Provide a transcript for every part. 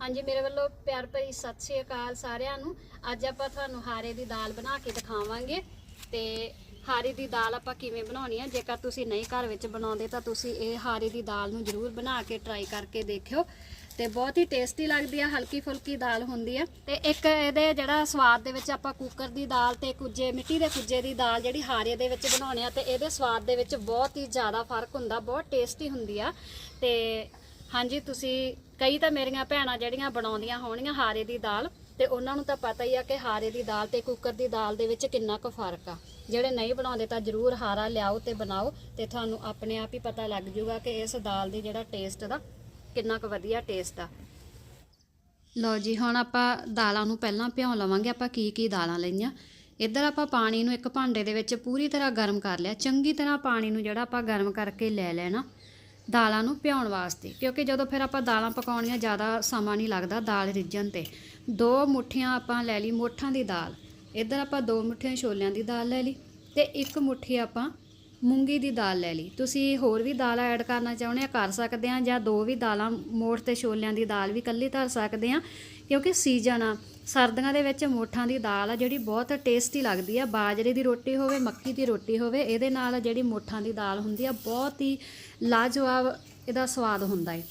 ਹਾਂਜੀ, ਮੇਰੇ ਵੱਲੋਂ ਪਿਆਰ ਭਰੀ ਸਤਿ ਸ਼੍ਰੀ ਅਕਾਲ ਸਾਰਿਆਂ ਨੂੰ। ਅੱਜ ਆਪਾਂ ਤੁਹਾਨੂੰ ਹਾਰੇ ਦੀ ਦਾਲ ਬਣਾ ਕੇ ਦਿਖਾਵਾਂਗੇ ਤੇ ਹਾਰੇ ਦੀ ਦਾਲ ਆਪਾਂ ਕਿਵੇਂ ਬਣਾਉਣੀ ਹੈ ਜੇਕਰ ਤੁਸੀਂ ਨਹੀਂ ਘਰ ਵਿੱਚ ਬਣਾਉਂਦੇ ਤਾਂ ਤੁਸੀਂ ਇਹ ਹਾਰੇ ਦੀ ਦਾਲ ਨੂੰ ਜ਼ਰੂਰ ਬਣਾ ਕੇ ਟਰਾਈ ਕਰਕੇ ਦੇਖਿਓ। ਤੇ ਬਹੁਤ ਹੀ ਟੇਸਟੀ ਲੱਗਦੀ ਆ, ਹਲਕੀ ਫੁਲਕੀ ਦਾਲ ਹੁੰਦੀ ਆ। ਤੇ ਇੱਕ ਇਹਦੇ ਜਿਹੜਾ ਸਵਾਦ ਦੇ ਵਿੱਚ ਆਪਾਂ ਕੁੱਕਰ ਦੀ ਦਾਲ ਤੇ ਕੁੱਜੇ ਮਿੱਟੀ ਦੇ ਕੁੱਜੇ ਦੀ ਦਾਲ ਜਿਹੜੀ ਹਾਰੇ ਦੇ ਵਿੱਚ ਬਣਾਉਣੇ ਆ, ਤੇ ਇਹਦੇ ਸਵਾਦ ਦੇ ਵਿੱਚ ਬਹੁਤ ਹੀ ਜ਼ਿਆਦਾ ਫ਼ਰਕ ਹੁੰਦਾ, ਬਹੁਤ ਟੇਸਟੀ ਹੁੰਦੀ ਆ। ਤੇ ਹਾਂਜੀ, ਤੁਸੀਂ, ਕਈ ਤਾਂ ਮੇਰੀਆਂ ਭੈਣਾਂ ਜਿਹੜੀਆਂ ਬਣਾਉਂਦੀਆਂ ਹੋਣਗੀਆਂ ਹਾਰੇ ਦੀ ਦਾਲ, ਤੇ ਉਹਨਾਂ ਨੂੰ ਤਾਂ ਪਤਾ ਹੀ ਆ ਕਿ ਹਾਰੇ ਦੀ ਦਾਲ ਤੇ ਕੁੱਕਰ ਦੀ ਦਾਲ ਦੇ ਵਿੱਚ ਕਿੰਨਾ ਕੁ ਫ਼ਰਕ ਆ। ਜਿਹੜੇ ਨਹੀਂ ਬਣਾਉਂਦੇ ਤਾਂ ਜਰੂਰ ਹਾਰਾ ਲਿਆਓ ਤੇ ਬਣਾਓ, ਤੇ ਤੁਹਾਨੂੰ ਆਪਣੇ ਆਪ ਹੀ ਪਤਾ ਲੱਗ ਜਾਊਗਾ ਕਿ ਇਸ ਦਾਲ ਦੀ ਜਿਹੜਾ ਟੇਸਟ ਦਾ, ਕਿੰਨਾ ਕੁ ਵਧੀਆ ਟੇਸਟ ਆ। ਲਓ ਜੀ, ਹੁਣ ਆਪਾਂ ਦਾਲਾਂ ਨੂੰ ਪਹਿਲਾਂ ਭਿਉਂ ਲਵਾਂਗੇ, ਆਪਾਂ ਕੀ ਕੀ ਦਾਲਾਂ ਲਈਆਂ। ਇੱਧਰ ਆਪਾਂ ਪਾਣੀ ਨੂੰ ਇੱਕ ਭਾਂਡੇ ਦੇ ਵਿੱਚ ਪੂਰੀ ਤਰ੍ਹਾਂ ਗਰਮ ਕਰ ਲਿਆ। ਚੰਗੀ ਤਰ੍ਹਾਂ ਪਾਣੀ ਨੂੰ ਜਿਹੜਾ ਆਪਾਂ ਗਰਮ ਕਰਕੇ ਲੈ ਲੈਣਾ। ਦਾਲਾਂ ਨੂੰ ਭਿਉਣ ਵਾਸਤੇ, ਕਿਉਂਕਿ ਜਦੋਂ ਫਿਰ ਆਪਾਂ ਦਾਲਾਂ ਪਕਾਉਣੀਆਂ ਜ਼ਿਆਦਾ ਸਮਾਂ ਨਹੀਂ ਲੱਗਦਾ ਦਾਲ ਰਿੱਝਣ ਤੇ। ਦੋ ਮੁੱਠੀਆਂ ਆਪਾਂ ਲੈ ਲਈ ਮੋਠਾਂ ਦੀ ਦਾਲ, ਇੱਧਰ ਆਪਾਂ ਦੋ ਮੁੱਠੀਆਂ ਛੋਲਿਆਂ ਦੀ ਦਾਲ ਲੈ ਲਈ ਤੇ ਇੱਕ ਮੁੱਠੀ ਆਪਾਂ ਮੂੰਗੀ ਦੀ ਦਾਲ ਲੈ ਲਈ। ਤੁਸੀਂ ਹੋਰ ਵੀ ਦਾਲ ਐਡ ਕਰਨਾ ਚਾਹੁੰਦੇ ਆ, ਕਰ ਸਕਦੇ ਆ ਜਾਂ ਦੋ ਵੀ ਦਾਲਾਂ ਮੋਠ ਤੇ ਛੋਲਿਆਂ ਦੀ ਦਾਲ ਵੀ ਇਕੱਲੀ ਧਰ ਸਕਦੇ ਆ, ਕਿਉਂਕਿ ਸੀਜ਼ਨ ਆ। ਸਰਦੀਆਂ ਦੇ ਵਿੱਚ ਮੋਠਾਂ ਦੀ ਦਾਲ ਆ, ਜਿਹੜੀ ਬਹੁਤ ਟੇਸਟੀ ਲੱਗਦੀ ਆ। ਬਾਜਰੇ ਦੀ ਰੋਟੀ ਹੋਵੇ, ਮੱਕੀ ਦੀ ਰੋਟੀ ਹੋਵੇ, ਇਹਦੇ ਨਾਲ ਜਿਹੜੀ ਮੋਠਾਂ ਦੀ ਦਾਲ ਹੁੰਦੀ ਆ, ਬਹੁਤ ਹੀ ਲਾਜਵਾਬ ਇਹਦਾ ਸਵਾਦ ਹੁੰਦਾ ਹੈ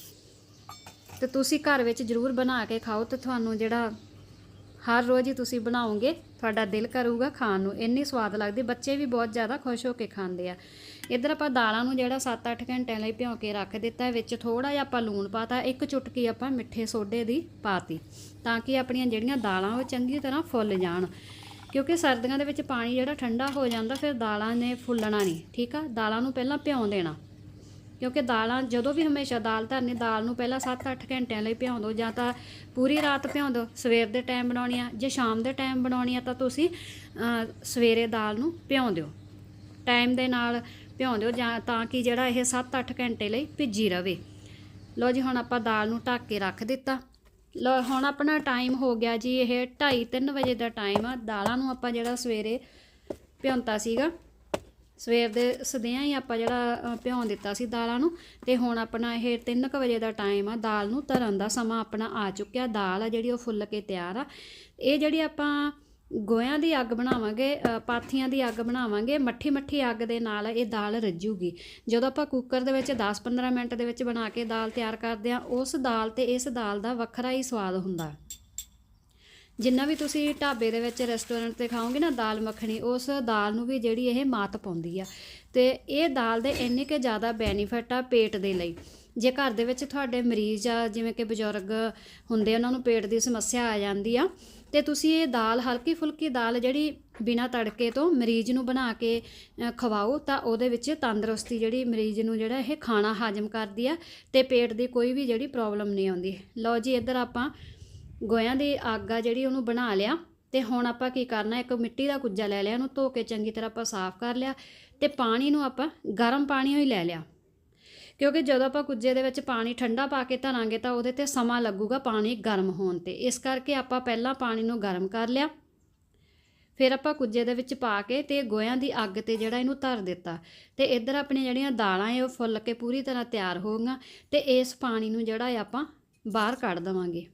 ਤੇ ਤੁਸੀਂ ਘਰ ਵਿੱਚ ਜ਼ਰੂਰ ਬਣਾ ਕੇ ਖਾਓ ਤੇ ਤੁਹਾਨੂੰ ਜਿਹੜਾ ਹਰ ਰੋਜ਼ ਹੀ ਤੁਸੀਂ ਬਣਾਓਗੇ, ਤੁਹਾਡਾ ਦਿਲ ਕਰੂਗਾ ਖਾਣ ਨੂੰ। ਇੰਨੀ ਸਵਾਦ ਲੱਗਦੀ, ਬੱਚੇ ਵੀ ਬਹੁਤ ਜ਼ਿਆਦਾ ਖੁਸ਼ ਹੋ ਕੇ ਖਾਂਦੇ ਆ। ਇੱਧਰ ਆਪਾਂ ਦਾਲਾਂ ਨੂੰ ਜਿਹੜਾ 7-8 ਘੰਟਿਆਂ ਲਈ ਭਿਉਂ ਕੇ ਰੱਖ ਦਿੱਤਾ ਵਿੱਚ ਥੋੜਾ ਜਿਹਾ ਆਪਾਂ ਲੂਣ ਪਾਤਾ ਇੱਕ ਚੁਟਕੀ ਆਪਾਂ ਮਿੱਠੇ ਸੋਡੇ ਦੀ ਪਾਤੀ ਤਾਂ ਕਿ ਆਪਣੀਆਂ ਜਿਹੜੀਆਂ ਦਾਲਾਂ ਉਹ ਚੰਗੀ ਤਰ੍ਹਾਂ ਫੁੱਲ ਜਾਣ। ਕਿਉਂਕਿ ਸਰਦੀਆਂ ਦੇ ਵਿੱਚ ਪਾਣੀ ਜਿਹੜਾ ਠੰਡਾ ਹੋ ਜਾਂਦਾ, ਫਿਰ ਦਾਲਾਂ ਨੇ ਫੁੱਲਣਾ ਨਹੀਂ, ਠੀਕ ਆ? ਦਾਲਾਂ ਨੂੰ ਪਹਿਲਾਂ ਭਿਉਂ ਦੇਣਾ। ਕਿਉਂਕਿ ਦਾਲਾਂ, ਜਦੋਂ ਵੀ ਹਮੇਸ਼ਾ ਦਾਲ ਧਰਨੀ, ਦਾਲ ਨੂੰ ਪਹਿਲਾਂ 7-8 ਘੰਟਿਆਂ ਲਈ ਭਿਉਂ ਦਿਓ ਜਾਂ ਤਾਂ ਪੂਰੀ ਰਾਤ ਭਿਉਂ ਦਿਓ ਸਵੇਰ ਦੇ ਟਾਈਮ ਬਣਾਉਣੀ ਆ ਜੇ ਸ਼ਾਮ ਦੇ ਟਾਈਮ ਬਣਾਉਣੀ ਆ ਤਾਂ ਤੁਸੀਂ ਸਵੇਰੇ ਦਾਲ ਨੂੰ ਭਿਉਂ ਦਿਓ ਟਾਈਮ ਦੇ ਨਾਲ ਭਿਉਂ ਦਿਓ ਜਾਂ ਤਾਂ ਕਿ ਜਿਹੜਾ ਇਹ 7-8 ਘੰਟੇ ਲਈ ਭਿੱਜੀ ਰਵੇ। ਲਓ ਜੀ, ਹੁਣ ਆਪਾਂ ਦਾਲ ਨੂੰ ਢੱਕ ਕੇ ਰੱਖ ਦਿੱਤਾ। ਲਓ, ਹੁਣ ਆਪਣਾ ਟਾਈਮ ਹੋ ਗਿਆ ਜੀ, ਇਹ 2:30 ਵਜੇ ਦਾ ਟਾਈਮ ਆ। ਦਾਲਾਂ ਨੂੰ ਆਪਾਂ ਜਿਹੜਾ ਸਵੇਰੇ ਭਿਉਂਤਾ ਸੀਗਾ ਸਵੇਰ ਦੇ ਸਦਿਆਂ ਹੀ ਆਪਾਂ ਜਿਹੜਾ ਭਿਉਂ ਦਿੱਤਾ ਸੀ ਦਾਲਾਂ ਨੂੰ, ਤੇ ਹੁਣ ਆਪਣਾ ਇਹ 3:00 ਵਜੇ ਦਾ ਟਾਈਮ ਆ, ਦਾਲ ਨੂੰ ਧਰਨ ਦਾ ਸਮਾਂ ਆਪਣਾ ਆ ਚੁੱਕਿਆ। ਦਾਲ ਆ ਜਿਹੜੀ ਉਹ ਫੁੱਲ ਕੇ ਤਿਆਰ ਆ। ਇਹ ਜਿਹੜੀ ਆਪਾਂ ਗੋਇਆਂ ਦੀ ਅੱਗ ਬਣਾਵਾਂਗੇ ਪਾਥੀਆਂ ਦੀ ਅੱਗ ਬਣਾਵਾਂਗੇ ਮੱਠੀ ਮੱਠੀ ਅੱਗ ਦੇ ਨਾਲ ਇਹ ਦਾਲ ਰੱਜੂਗੀ। ਜਦੋਂ ਆਪਾਂ ਕੁੱਕਰ ਦੇ ਵਿੱਚ 10-15 ਮਿੰਟ ਦੇ ਵਿੱਚ ਬਣਾ ਕੇ ਦਾਲ ਤਿਆਰ ਕਰਦੇ ਆ, ਉਸ ਦਾਲ ਤੇ ਇਸ ਦਾਲ ਦਾ ਵੱਖਰਾ ਹੀ ਸਵਾਦ ਹੁੰਦਾ। ਜਿੰਨਾ ਵੀ ਤੁਸੀਂ ਢਾਬੇ ਦੇ ਵਿੱਚ ਰੈਸਟੋਰੈਂਟ ਤੇ ਖਾਓਗੇ ਨਾ ਦਾਲ ਮੱਖਣੀ, ਉਸ ਦਾਲ ਨੂੰ ਵੀ ਜਿਹੜੀ ਇਹ ਮਾਤ ਪਾਉਂਦੀ ਆ। ਤੇ ਇਹ ਦਾਲ ਦੇ ਇੰਨੇ ਕਿ ਜ਼ਿਆਦਾ ਬੈਨੀਫਿਟ ਆ ਪੇਟ ਦੇ ਲਈ। ਜੇ ਘਰ ਦੇ ਵਿੱਚ ਤੁਹਾਡੇ ਮਰੀਜ਼ ਆ, ਜਿਵੇਂ ਕਿ ਬਜ਼ੁਰਗ ਹੁੰਦੇ, ਉਹਨਾਂ ਨੂੰ ਪੇਟ ਦੀ ਸਮੱਸਿਆ ਆ ਜਾਂਦੀ ਆ, ਤੇ ਤੁਸੀਂ ਇਹ ਦਾਲ, ਹਲਕੀ ਫੁਲਕੀ ਦਾਲ ਜਿਹੜੀ ਬਿਨਾ ਤੜਕੇ ਤੋਂ ਮਰੀਜ਼ ਨੂੰ ਬਣਾ ਕੇ ਖਵਾਓ, ਤਾਂ ਉਹਦੇ ਵਿੱਚ ਤੰਦਰੁਸਤੀ ਜਿਹੜੀ ਮਰੀਜ਼ ਨੂੰ ਜਿਹੜਾ ਇਹ ਖਾਣਾ ਹਾਜ਼ਮ ਕਰਦੀ ਆ, ਤੇ ਪੇਟ ਦੀ ਕੋਈ ਵੀ ਜਿਹੜੀ ਪ੍ਰੋਬਲਮ ਨਹੀਂ ਆਉਂਦੀ। ਲਓ ਜੀ, ਇੱਧਰ ਆਪਾਂ ਗੋਇਆਂ ਦੀ ਅੱਗ ਆ ਜਿਹੜੀ ਉਹਨੂੰ ਬਣਾ ਲਿਆ ਤੇ ਹੁਣ ਆਪਾਂ ਕੀ ਕਰਨਾ, ਇੱਕ ਮਿੱਟੀ ਦਾ ਕੁੱਜਾ ਲੈ ਲਿਆ, ਉਹਨੂੰ ਧੋ ਕੇ ਚੰਗੀ ਤਰ੍ਹਾਂ ਆਪਾਂ ਸਾਫ਼ ਕਰ ਲਿਆ ਤੇ ਪਾਣੀ ਨੂੰ ਆਪਾਂ ਗਰਮ ਪਾਣੀ ਹੀ ਲੈ ਲਿਆ। ਕਿਉਂਕਿ ਜਦੋਂ ਆਪਾਂ ਕੁੱਜੇ ਦੇ ਵਿੱਚ ਪਾਣੀ ਠੰਡਾ ਪਾ ਕੇ ਧਰਾਂਗੇ ਤਾਂ ਉਹਦੇ ਤੇ ਸਮਾਂ ਲੱਗੂਗਾ ਪਾਣੀ ਗਰਮ ਹੋਣ ਤੇ। ਇਸ ਕਰਕੇ ਆਪਾਂ ਪਹਿਲਾਂ ਪਾਣੀ ਨੂੰ ਗਰਮ ਕਰ ਲਿਆ, ਫਿਰ ਆਪਾਂ ਕੁੱਜੇ ਦੇ ਵਿੱਚ ਪਾ ਕੇ ਤੇ ਗੋਇਆਂ ਦੀ ਅੱਗ ਤੇ ਜਿਹੜਾ ਇਹਨੂੰ ਧਰ ਦਿੱਤਾ। ਤੇ ਇੱਧਰ ਆਪਣੀਆਂ ਜਿਹੜੀਆਂ ਦਾਲਾਂ ਏ ਉਹ ਫੁੱਲ ਕੇ ਪੂਰੀ ਤਰ੍ਹਾਂ ਤਿਆਰ ਹੋ ਗਈਆਂ ਤੇ ਇਸ ਪਾਣੀ ਨੂੰ ਜਿਹੜਾ ਹੈ ਆਪਾਂ ਬਾਹਰ ਕੱਢ ਦਵਾਂਗੇ।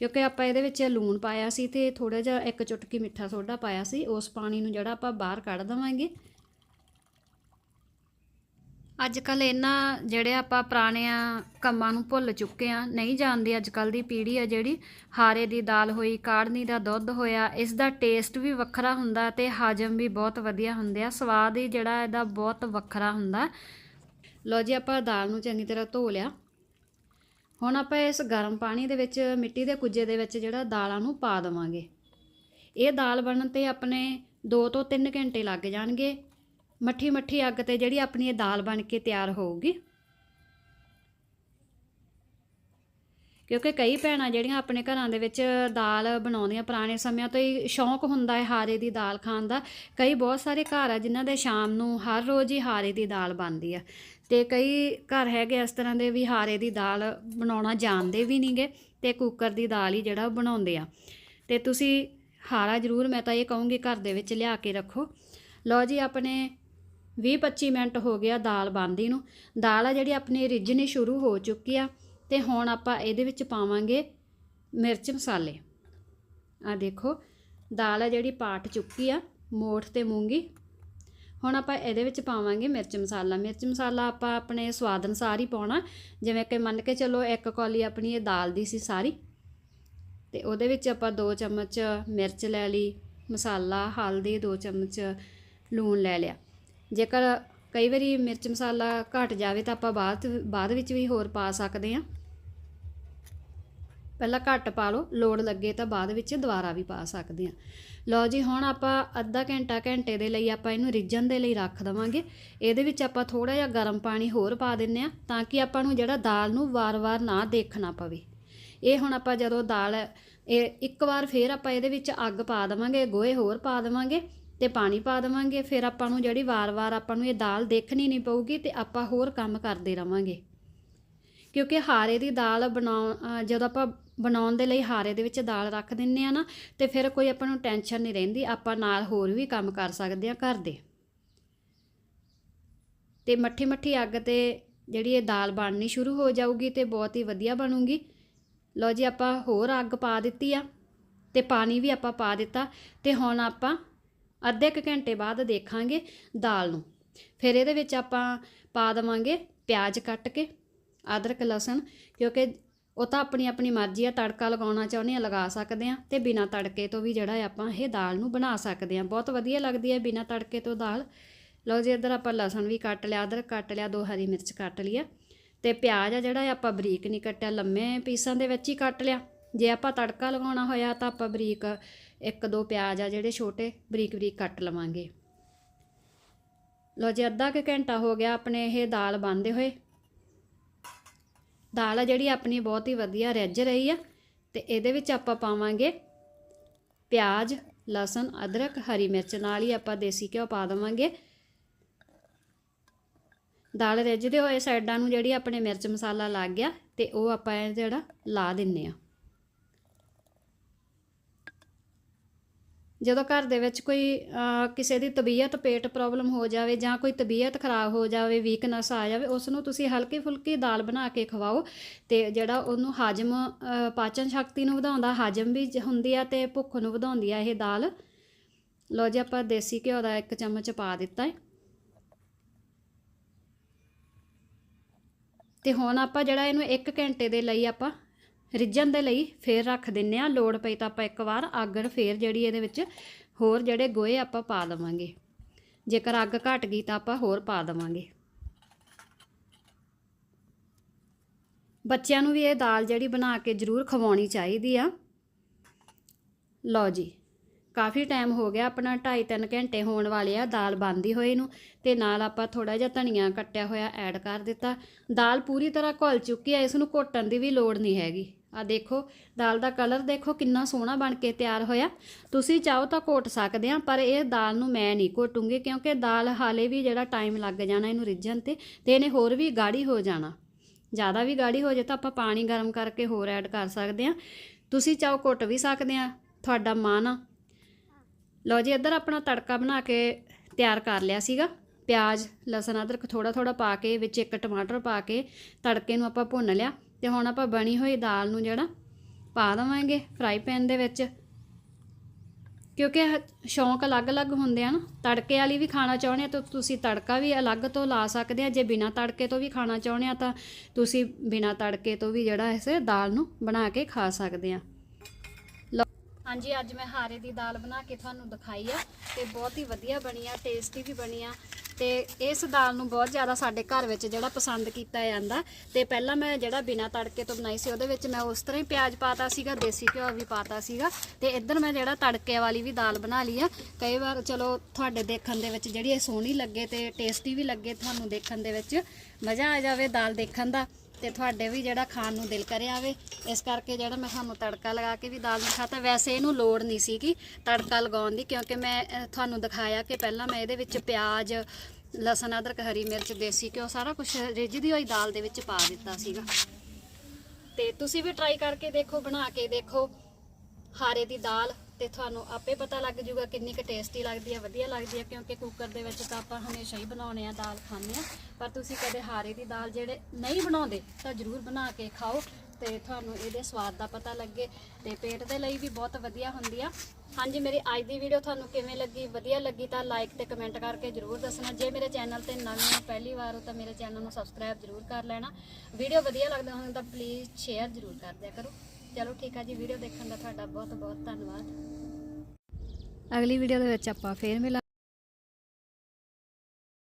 ਕਿਉਂਕਿ ਆਪਾਂ ਇਹਦੇ ਵਿੱਚ ਲੂਣ ਪਾਇਆ ਸੀ ਤੇ ਥੋੜਾ ਜਿਹਾ ਇੱਕ ਚੁਟਕੀ ਮਿੱਠਾ ਸੋਡਾ ਪਾਇਆ ਸੀ, ਉਸ ਪਾਣੀ ਨੂੰ ਜਿਹੜਾ ਆਪਾਂ ਬਾਹਰ ਕੱਢ ਦਵਾਂਗੇ। ਅੱਜ ਕੱਲ ਇਹਨਾਂ ਜਿਹੜੇ ਆਪਾਂ ਪੁਰਾਣਿਆਂ ਕੰਮਾਂ ਨੂੰ ਭੁੱਲ ਚੁੱਕੇ ਆ ਨਹੀਂ ਜਾਣਦੇ ਅੱਜ ਕੱਲ ਦੀ ਪੀੜ੍ਹੀ ਆ ਜਿਹੜੀ ਹਾਰੇ ਦੀ ਦਾਲ ਹੋਈ ਕਾੜਨੀ ਦਾ ਦੁੱਧ ਹੋਇਆ, ਇਸ ਦਾ ਟੇਸਟ ਵੀ ਵੱਖਰਾ ਹੁੰਦਾ ਤੇ ਹਾਜਮ ਵੀ ਬਹੁਤ ਵਧੀਆ ਹੁੰਦੇ ਆ, ਸਵਾਦ ਹੀ ਜਿਹੜਾ ਇਹਦਾ ਬਹੁਤ ਵੱਖਰਾ ਹੁੰਦਾ। ਲਓ ਜੀ, ਆਪਾਂ ਦਾਲ ਨੂੰ ਚੰਗੀ ਤਰ੍ਹਾਂ ਧੋ ਲਿਆ। ਹੁਣ ਆਪਾਂ ਇਸ ਗਰਮ ਪਾਣੀ ਦੇ ਵਿੱਚ, ਮਿੱਟੀ ਦੇ ਕੁੱਜੇ ਦੇ ਵਿੱਚ ਜਿਹੜਾ ਦਾਲਾਂ ਨੂੰ ਪਾ ਦੇਵਾਂਗੇ। ਇਹ ਦਾਲ ਬਣਨ ਤੇ ਆਪਣੇ 2 ਤੋਂ 3 ਘੰਟੇ ਲੱਗ ਜਾਣਗੇ। ਮੱਠੀ ਮੱਠੀ ਅੱਗ ਤੇ ਜਿਹੜੀ ਆਪਣੀ ਇਹ ਦਾਲ ਬਣ ਕੇ ਤਿਆਰ ਹੋਊਗੀ। ਕਿਉਂਕਿ ਕਈ ਭੈਣਾਂ ਜਿਹੜੀਆਂ ਆਪਣੇ ਘਰਾਂ ਦੇ ਵਿੱਚ ਦਾਲ ਬਣਾਉਂਦੀਆਂ, ਪੁਰਾਣੇ ਸਮਿਆਂ ਤੋਂ ਹੀ ਸ਼ੌਂਕ ਹੁੰਦਾ ਹੈ ਹਾਰੇ ਦੀ ਦਾਲ ਖਾਣ ਦਾ। ਕਈ ਬਹੁਤ ਸਾਰੇ ਘਰ ਆ ਜਿਨ੍ਹਾਂ ਦੇ ਸ਼ਾਮ ਨੂੰ ਹਰ ਰੋਜ਼ ਹੀ ਹਾਰੇ ਦੀ ਦਾਲ ਬਣਦੀ ਆ। ਤੇ ਕਈ ਘਰ ਹੈਗੇ ਇਸ ਤਰ੍ਹਾਂ ਦੇ ਵੀ ਹਾਰੇ ਦੀ ਦਾਲ ਬਣਾਉਣਾ ਜਾਣਦੇ ਵੀ ਨਹੀਂਗੇ ਤੇ ਕੁੱਕਰ ਦੀ ਦਾਲ ਹੀ ਜਿਹੜਾ ਉਹ ਬਣਾਉਂਦੇ ਆ। ਤੇ ਤੁਸੀਂ ਹਾਰਾ ਜ਼ਰੂਰ ਮੈਂ ਤਾਂ ਇਹ ਕਹੂੰਗੀ ਘਰ ਦੇ ਵਿੱਚ ਲਿਆ ਕੇ ਰੱਖੋ। ਲਓ ਜੀ, ਆਪਣੇ 20-25 ਮਿੰਟ ਹੋ ਗਿਆ ਦਾਲ ਬਣਦੀ ਨੂੰ। ਦਾਲ ਆ ਜਿਹੜੀ ਆਪਣੀ ਰਿੱਝਣੀ ਸ਼ੁਰੂ ਹੋ ਚੁੱਕੀ ਆ ਤੇ ਹੁਣ ਆਪਾਂ ਇਹਦੇ ਵਿੱਚ ਪਾਵਾਂਗੇ ਮਿਰਚ ਮਸਾਲੇ। ਆ ਦੇਖੋ, ਦਾਲ ਆ ਜਿਹੜੀ ਪਾਟ ਚੁੱਕੀ ਆ ਮੋਠ ਤੇ ਮੂੰਗੀ। ਹੁਣ ਆਪਾਂ ਇਹਦੇ ਵਿੱਚ ਪਾਵਾਂਗੇ ਮਿਰਚ ਮਸਾਲਾ। ਮਿਰਚ ਮਸਾਲਾ ਆਪਾਂ ਆਪਣੇ ਸਵਾਦ ਅਨੁਸਾਰ ਹੀ ਪਾਉਣਾ। ਜਿਵੇਂ ਕਿ ਮੰਨ ਕੇ ਚੱਲੋ ਇੱਕ ਕੌਲੀ ਆਪਣੀ ਇਹ ਦਾਲ ਦੀ ਸੀ ਸਾਰੀ। ਤੇ ਉਹਦੇ ਵਿੱਚ ਆਪਾਂ 2 ਚਮਚ ਮਿਰਚ ਲੈ ਲਈ, ਮਸਾਲਾ, ਹਲਦੀ 2 ਚਮਚ ਲੂਣ ਲੈ ਲਿਆ। ਜੇਕਰ ਕਈ ਵਾਰੀ ਮਿਰਚ ਮਸਾਲਾ ਘਟ ਜਾਵੇ ਤਾਂ ਆਪਾਂ ਬਾਅਦ ਬਾਅਦ ਵਿੱਚ ਵੀ ਹੋਰ ਪਾ ਸਕਦੇ ਹਾਂ। ਪਹਿਲਾਂ ਘੱਟ ਪਾ ਲਓ, ਲੋੜ ਲੱਗੇ ਤਾਂ ਬਾਅਦ ਵਿੱਚ ਦੁਬਾਰਾ ਵੀ ਪਾ ਸਕਦੇ ਹਾਂ। ਲਓ ਜੀ, ਹੁਣ ਆਪਾਂ ਅੱਧਾ ਘੰਟਾ ਘੰਟੇ ਦੇ ਲਈ ਆਪਾਂ ਇਹਨੂੰ ਰਿੱਝਣ ਦੇ ਲਈ ਰੱਖ ਦਵਾਂਗੇ। ਇਹਦੇ ਵਿੱਚ ਆਪਾਂ ਥੋੜਾ ਜਿਹਾ ਗਰਮ ਪਾਣੀ ਹੋਰ ਪਾ ਦਿੰਨੇ ਆ ਤਾਂ ਕਿ ਆਪਾਂ ਨੂੰ ਜਿਹੜਾ ਦਾਲ ਨੂੰ ਵਾਰ-ਵਾਰ ਨਾ ਦੇਖਣਾ ਪਵੇ। ਇਹ ਹੁਣ ਆਪਾਂ ਜਦੋਂ ਦਾਲ, ਇਹ ਇੱਕ ਵਾਰ ਫੇਰ ਆਪਾਂ ਇਹਦੇ ਵਿੱਚ ਅੱਗ ਪਾ ਦੇਵਾਂਗੇ, ਗੋਹੇ ਹੋਰ ਪਾ ਦੇਵਾਂਗੇ ਤੇ ਪਾਣੀ ਪਾ ਦੇਵਾਂਗੇ। ਫਿਰ ਆਪਾਂ ਨੂੰ ਜਿਹੜੀ ਵਾਰ-ਵਾਰ ਆਪਾਂ ਨੂੰ ਇਹ ਦਾਲ ਦੇਖਣੀ ਨਹੀਂ ਪਊਗੀ ਤੇ ਆਪਾਂ ਹੋਰ ਕੰਮ ਕਰਦੇ ਰਵਾਂਗੇ। ਕਿਉਂਕਿ ਹਾਰੇ ਦੀ ਦਾਲ ਬਣਾਉਣ ਜਦੋਂ ਆਪਾਂ ਬਣਾਉਣ ਦੇ ਲਈ ਹਾਰੇ ਦੇ ਵਿੱਚ ਦਾਲ ਰੱਖ ਦਿੰਨੇ ਆ ਨਾ, ਤੇ ਫਿਰ ਕੋਈ ਆਪਾਂ ਨੂੰ ਟੈਨਸ਼ਨ ਨਹੀਂ ਰਹਿੰਦੀ, ਆਪਾਂ ਨਾਲ ਹੋਰ ਵੀ ਕੰਮ ਕਰ ਸਕਦੇ ਆ ਘਰ ਦੇ। ਤੇ ਮੱਠੀ ਮੱਠੀ ਅੱਗ ਤੇ ਜਿਹੜੀ ਇਹ ਦਾਲ ਬਣਨੀ ਸ਼ੁਰੂ ਹੋ ਜਾਊਗੀ ਤੇ ਬਹੁਤ ਹੀ ਵਧੀਆ ਬਣੂਗੀ। ਲਓ ਜੀ, ਆਪਾਂ ਹੋਰ ਅੱਗ ਪਾ ਦਿੱਤੀ ਆ, ਤੇ ਪਾਣੀ ਵੀ ਆਪਾਂ ਪਾ ਦਿੱਤਾ, ਤੇ ਹੁਣ ਆਪਾਂ ਅੱਧੇ ਕੁ ਘੰਟੇ ਬਾਅਦ ਦੇਖਾਂਗੇ ਦਾਲ ਨੂੰ। ਫਿਰ ਇਹਦੇ ਵਿੱਚ ਆਪਾਂ ਪਾ ਦੇਵਾਂਗੇ ਪਿਆਜ਼ ਕੱਟ ਕੇ ਅਦਰਕ, ਲਸਣ, ਕਿਉਂਕਿ ਉਹ ਤਾਂ ਆਪਣੀ ਆਪਣੀ ਮਰਜ਼ੀ ਆ, ਤੜਕਾ ਲਗਾਉਣਾ ਚਾਹੁੰਦੇ ਆ, ਲਗਾ ਸਕਦੇ ਆ ਤੇ ਬਿਨਾ ਤੜਕੇ ਤੋਂ ਵੀ ਜਿਹੜਾ ਹੈ ਆਪਾਂ ਇਹ ਦਾਲ ਨੂੰ ਬਣਾ ਸਕਦੇ ਆ। ਬਹੁਤ ਵਧੀਆ ਲੱਗਦੀ ਹੈ ਬਿਨਾ ਤੜਕੇ ਤੋਂ ਦਾਲ। ਲਓ ਜੀ, ਇੱਧਰ ਆਪਾਂ ਲਸਣ ਵੀ ਕੱਟ ਲਿਆ, ਅਦਰਕ ਕੱਟ ਲਿਆ, ਦੋ ਹਰੀ ਮਿਰਚ ਕੱਟ ਲਿਆ ਤੇ ਪਿਆਜ਼ ਆ ਜਿਹੜਾ ਹੈ ਆਪਾਂ ਬਰੀਕ ਨਹੀਂ ਕੱਟਿਆ, ਲੰਮੇ ਪੀਸਾਂ ਦੇ ਵਿੱਚ ਹੀ ਕੱਟ ਲਿਆ। ਜੇ ਆਪਾਂ ਤੜਕਾ ਲਗਾਉਣਾ ਹੋਇਆ ਤਾਂ ਆਪਾਂ ਬਰੀਕ ਇੱਕ ਦੋ ਪਿਆਜ਼ ਆ ਜਿਹੜੇ ਛੋਟੇ ਬਰੀਕ ਬਰੀਕ ਕੱਟ ਲਵਾਂਗੇ। ਲਓ ਜੀ, ਅੱਧਾ ਕੁ ਘੰਟਾ ਹੋ ਗਿਆ ਆਪਣੇ ਇਹ ਦਾਲ ਬੰਦੇ ਹੋਏ। ਦਾਲ ਆ ਜਿਹੜੀ ਆਪਣੀ ਬਹੁਤ ਹੀ ਵਧੀਆ ਰਿੱਝ ਰਹੀ ਆ ਤੇ ਇਹਦੇ ਵਿੱਚ ਆਪਾਂ ਪਾਵਾਂਗੇ ਪਿਆਜ਼, ਲਸਣ, ਅਦਰਕ, ਹਰੀ ਮਿਰਚ ਨਾਲ ਹੀ ਆਪਾਂ ਦੇਸੀ ਘਿਓ ਪਾ ਦੇਵਾਂਗੇ। ਦਾਲ ਰਿੱਝਦੇ ਹੋਏ ਸਾਈਡਾਂ ਨੂੰ ਜਿਹੜੀ ਆਪਣੇ ਮਿਰਚ ਮਸਾਲਾ ਲੱਗ ਗਿਆ ਤੇ ਉਹ ਆਪਾਂ ਇਹ ਜਿਹੜਾ ਲਾ ਦਿੰਨੇ ਆ। ਜਦੋਂ ਘਰ ਦੇ ਵਿੱਚ ਕੋਈ ਕਿਸੇ ਦੀ ਤਬੀਅਤ, ਪੇਟ ਪ੍ਰੋਬਲਮ ਹੋ ਜਾਵੇ ਜਾਂ ਕੋਈ ਤਬੀਅਤ ਖਰਾਬ ਹੋ ਜਾਵੇ ਵੀਕਨੈਸ ਆ ਜਾਵੇ ਉਸ ਨੂੰ ਤੁਸੀਂ ਹਲਕੀ ਫੁਲਕੀ ਦਾਲ ਬਣਾ ਕੇ ਖਵਾਓ ਤੇ ਜਿਹੜਾ ਉਹਨੂੰ ਹਾਜਮ ਪਾਚਨ ਸ਼ਕਤੀ ਨੂੰ ਵਧਾਉਂਦਾ, ਹਾਜਮ ਵੀ ਹੁੰਦੀ ਆ ਤੇ ਭੁੱਖ ਨੂੰ ਵਧਾਉਂਦੀ ਆ ਇਹ ਦਾਲ। ਲਓ ਜੀ ਆਪਾਂ ਦੇਸੀ ਘਿਓ ਦਾ ਇੱਕ ਚਮਚ ਪਾ ਦਿੱਤਾ ਹੈ ਤੇ ਹੁਣ ਆਪਾਂ ਜਿਹੜਾ ਇਹਨੂੰ 1 ਘੰਟੇ ਦੇ ਲਈ ਆਪਾਂ ਰਿੱਝਣ ਦੇ ਲਈ ਫੇਰ ਰੱਖ ਦਿੰਨੇ ਆ। ਲੋੜ ਪਈ ਤਾਂ ਆਪਾਂ ਇੱਕ ਵਾਰ ਅੱਗ ਫੇਰ ਜਿਹੜੀ ਇਹਦੇ ਵਿੱਚ ਹੋਰ ਜਿਹੜੇ ਗੋਹੇ ਆਪਾਂ ਪਾ ਦੇਵਾਂਗੇ। ਜੇਕਰ ਅੱਗ ਘਟ ਗਈ ਤਾਂ ਆਪਾਂ ਹੋਰ ਪਾ ਦੇਵਾਂਗੇ। ਬੱਚਿਆਂ ਨੂੰ ਵੀ ਇਹ ਦਾਲ ਜਿਹੜੀ ਬਣਾ ਕੇ ਜ਼ਰੂਰ ਖਵਾਉਣੀ ਚਾਹੀਦੀ ਆ। ਲਓ ਜੀ ਕਾਫੀ ਟਾਈਮ ਹੋ ਗਿਆ, ਆਪਣਾ 2.5-3 ਘੰਟੇ ਹੋਣ ਵਾਲੇ ਆ, ਦਾਲ ਬੰਦੀ ਹੋਏ ਨੂੰ, ਤੇ ਨਾਲ ਆਪਾਂ ਥੋੜਾ ਜਿਹਾ ਧਨੀਆ ਕੱਟਿਆ ਹੋਇਆ ਐਡ ਕਰ ਦਿੱਤਾ। ਦਾਲ ਪੂਰੀ ਤਰ੍ਹਾਂ ਘੁਲ ਚੁੱਕੀ ਹੈ ਇਸ ਨੂੰ ਘੋਟਣ ਦੀ ਵੀ ਲੋੜ ਨਹੀਂ ਹੈਗੀ। ਆ ਦੇਖੋ, ਦਾਲ ਦਾ ਕਲਰ ਦੇਖੋ, ਕਿੰਨਾ ਸੋਹਣਾ ਬਣ ਕੇ ਤਿਆਰ ਹੋਇਆ। ਤੁਸੀਂ ਚਾਹੋ ਤਾਂ ਘੋਟ ਸਕਦੇ ਆ, ਪਰ ਇਹ ਦਾਲ ਨੂੰ ਮੈਂ ਨਹੀਂ ਘੋਟੂੰਗੀ, ਕਿਉਂਕਿ ਦਾਲ ਹਾਲੇ ਵੀ ਜਿਹੜਾ ਟਾਈਮ ਲੱਗ ਜਾਣਾ ਇਹਨੂੰ ਰਿੱਝਣ ਤੇ ਤੇ ਇਹਨੇ ਹੋਰ ਵੀ ਗਾੜੀ ਹੋ ਜਾਣਾ। ਜ਼ਿਆਦਾ ਵੀ ਗਾੜੀ ਹੋ ਜਾਏ ਤਾਂ ਆਪਾਂ ਪਾਣੀ ਗਰਮ ਕਰਕੇ ਹੋਰ ਐਡ ਕਰ ਸਕਦੇ ਆ। ਤੁਸੀਂ ਚਾਹੋ ਘੁੱਟ ਵੀ ਸਕਦੇ ਆ, ਤੁਹਾਡਾ ਮਨ ਆ। ਲਓ ਜੀ, ਇੱਧਰ ਆਪਣਾ ਤੜਕਾ ਬਣਾ ਕੇ ਤਿਆਰ ਕਰ ਲਿਆ ਸੀਗਾ। ਪਿਆਜ਼, ਲਸਣ, ਅਦਰਕ ਥੋੜਾ ਥੋੜਾ ਪਾ ਕੇ ਵਿੱਚ ਇੱਕ ਟਮਾਟਰ ਪਾ ਕੇ ਤੜਕੇ ਨੂੰ ਆਪਾਂ ਭੁੰਨ ਲਿਆ ਤੇ ਹੁਣ ਆਪਾਂ ਬਣੀ ਹੋਈ ਦਾਲ ਨੂੰ ਜਿਹੜਾ ਪਾ ਦੇਵਾਂਗੇ ਫਰਾਈ ਪੈਨ ਦੇ ਵਿੱਚ। ਕਿਉਂਕਿ ਸ਼ੌਂਕ ਅਲੱਗ-ਅਲੱਗ ਹੁੰਦੇ ਆ ਨਾ। ਤੜਕੇ ਵਾਲੀ ਵੀ ਖਾਣਾ ਚਾਹੁੰਦੇ ਆ ਤਾਂ ਤੁਸੀਂ ਤੜਕਾ ਵੀ ਅਲੱਗ ਤੋਂ ਲਾ ਸਕਦੇ ਆ। ਜੇ ਬਿਨਾ ਤੜਕੇ ਤੋਂ ਵੀ ਖਾਣਾ ਚਾਹੁੰਦੇ ਆ ਤਾਂ ਤੁਸੀਂ ਬਿਨਾ ਤੜਕੇ ਤੋਂ ਵੀ ਜਿਹੜਾ ਇਸ ਦਾਲ ਨੂੰ ਬਣਾ ਕੇ ਖਾ ਸਕਦੇ ਆ। ਹਾਂਜੀ, ਅੱਜ ਮੈਂ ਹਾਰੇ ਦੀ ਦਾਲ ਬਣਾ ਕੇ ਤੁਹਾਨੂੰ ਦਿਖਾਈ ਆ ਤੇ ਬਹੁਤ ਹੀ ਵਧੀਆ ਬਣੀ ਆ ਟੇਸਟੀ ਵੀ ਬਣੀ ਆ। ਤੇ ਇਸ ਦਾਲ ਨੂੰ ਬਹੁਤ ਜ਼ਿਆਦਾ ਸਾਡੇ ਘਰ ਵਿੱਚ ਜਿਹੜਾ ਪਸੰਦ ਕੀਤਾ ਜਾਂਦਾ। ਤੇ ਪਹਿਲਾਂ ਮੈਂ ਜਿਹੜਾ ਬਿਨਾ ਤੜਕੇ ਤੋਂ ਬਣਾਈ ਸੀ, ਉਹਦੇ ਵਿੱਚ ਮੈਂ ਉਸ ਤਰ੍ਹਾਂ ਹੀ ਪਿਆਜ਼ ਪਾਤਾ ਸੀਗਾ, ਦੇਸੀ ਘਿਓ ਵੀ ਪਾਤਾ ਸੀਗਾ। ਤੇ ਇੱਧਰ ਮੈਂ ਜਿਹੜਾ ਤੜਕੇ ਵਾਲੀ ਵੀ ਦਾਲ ਬਣਾ ਲਈ ਆ। ਕਈ ਵਾਰ ਚਲੋ ਤੁਹਾਡੇ ਦੇਖਣ ਦੇ ਵਿੱਚ ਜਿਹੜੀ ਇਹ ਸੋਹਣੀ ਲੱਗੇ ਤੇ ਟੇਸਟੀ ਵੀ ਲੱਗੇ ਤੁਹਾਨੂੰ ਦੇਖਣ ਦੇ ਵਿੱਚ, ਮਜ਼ਾ ਆ ਜਾਵੇ ਦਾਲ ਦੇਖਣ ਦਾ। ਤੇ ਤੁਹਾਡੇ ਵੀ ਜਿਹੜਾ ਖਾਣ ਨੂੰ ਦਿਲ ਕਰਿਆ ਆਵੇ ਇਸ ਕਰਕੇ ਜਿਹੜਾ ਮੈਂ ਤੁਹਾਨੂੰ ਤੜਕਾ ਲਗਾ ਕੇ ਵੀ ਦਾਲ ਨੂੰ ਖਾਤਾ ਵੈਸੇ ਇਹਨੂੰ ਲੋੜ ਨਹੀਂ ਸੀਗੀ ਤੜਕਾ ਲਗਾਉਣ ਦੀ, ਕਿਉਂਕਿ ਮੈਂ ਤੁਹਾਨੂੰ ਦਿਖਾਇਆ ਕਿ ਪਹਿਲਾਂ ਮੈਂ ਇਹਦੇ ਵਿੱਚ ਪਿਆਜ਼, ਲਸਣ, ਅਦਰਕ, ਹਰੀ ਮਿਰਚ, ਦੇਸੀ ਘਿਓ ਸਾਰਾ ਕੁਝ ਰਿੱਝਦੀ ਹੋਈ ਦਾਲ ਦੇ ਵਿੱਚ ਪਾ ਦਿੱਤਾ ਸੀਗਾ। ਤੇ ਤੁਸੀਂ ਵੀ ਟਰਾਈ ਕਰਕੇ ਦੇਖੋ, ਬਣਾ ਕੇ ਦੇਖੋ। ਹਾਰੇ ਦੀ ਦਾਲ ਤੇ ਤੁਹਾਨੂੰ ਆਪੇ ਪਤਾ ਲੱਗ ਜੂਗਾ ਕਿੰਨੀ ਕੁ ਟੇਸਟੀ ਲੱਗਦੀ ਹੈ, ਵਧੀਆ ਲੱਗਦੀ ਹੈ, ਕਿਉਂਕਿ ਕੁੱਕਰ ਦੇ ਵਿੱਚ ਤਾਂ ਆਪਾਂ ਹਮੇਸ਼ਾ ਹੀ ਬਣਾਉਣੇ ਆ ਦਾਲ, ਖਾਂਦੇ ਆ ਪਰ ਤੁਸੀਂ ਕਦੇ ਹਾਰੇ ਦੀ ਦਾਲ ਜਿਹੜੇ ਨਹੀਂ ਬਣਾਉਂਦੇ ਤਾਂ ਜ਼ਰੂਰ ਬਣਾ ਕੇ ਖਾਓ ਤੇ ਤੁਹਾਨੂੰ ਇਹਦੇ ਸਵਾਦ ਦਾ ਪਤਾ ਲੱਗੇ ਤੇ ਪੇਟ ਦੇ ਲਈ ਵੀ ਬਹੁਤ ਵਧੀਆ ਹੁੰਦੀ ਆ। ਹਾਂਜੀ, ਮੇਰੀ ਅੱਜ ਦੀ ਵੀਡੀਓ ਤੁਹਾਨੂੰ ਕਿਵੇਂ ਲੱਗੀ, ਵਧੀਆ ਲੱਗੀ ਤਾਂ ਲਾਈਕ ਤੇ ਕਮੈਂਟ ਕਰਕੇ ਜਰੂਰ ਦੱਸਣਾ। ਜੇ ਮੇਰੇ ਚੈਨਲ ਤੇ ਨਵੇਂ ਹੋ ਪਹਿਲੀ ਵਾਰ ਹੋ ਤਾਂ ਮੇਰੇ ਚੈਨਲ ਨੂੰ ਸਬਸਕ੍ਰਾਈਬ ਜਰੂਰ ਕਰ ਲੈਣਾ। ਵੀਡੀਓ ਵਧੀਆ ਲੱਗਦਾ ਹੋਵੇ ਤਾਂ ਪਲੀਜ਼ ਸ਼ੇਅਰ ਜਰੂਰ ਕਰ ਦਿਆ ਕਰੋ। ਚਲੋ ਠੀਕ ਆ ਜੀ ਵੀਡੀਓ ਦੇਖਣ ਦਾ ਤੁਹਾਡਾ ਬਹੁਤ ਬਹੁਤ ਧੰਨਵਾਦ। ਅਗਲੀ ਵੀਡੀਓ ਦੇ ਵਿੱਚ ਆਪਾਂ ਫੇਰ ਮਿਲਾਂਗੇ।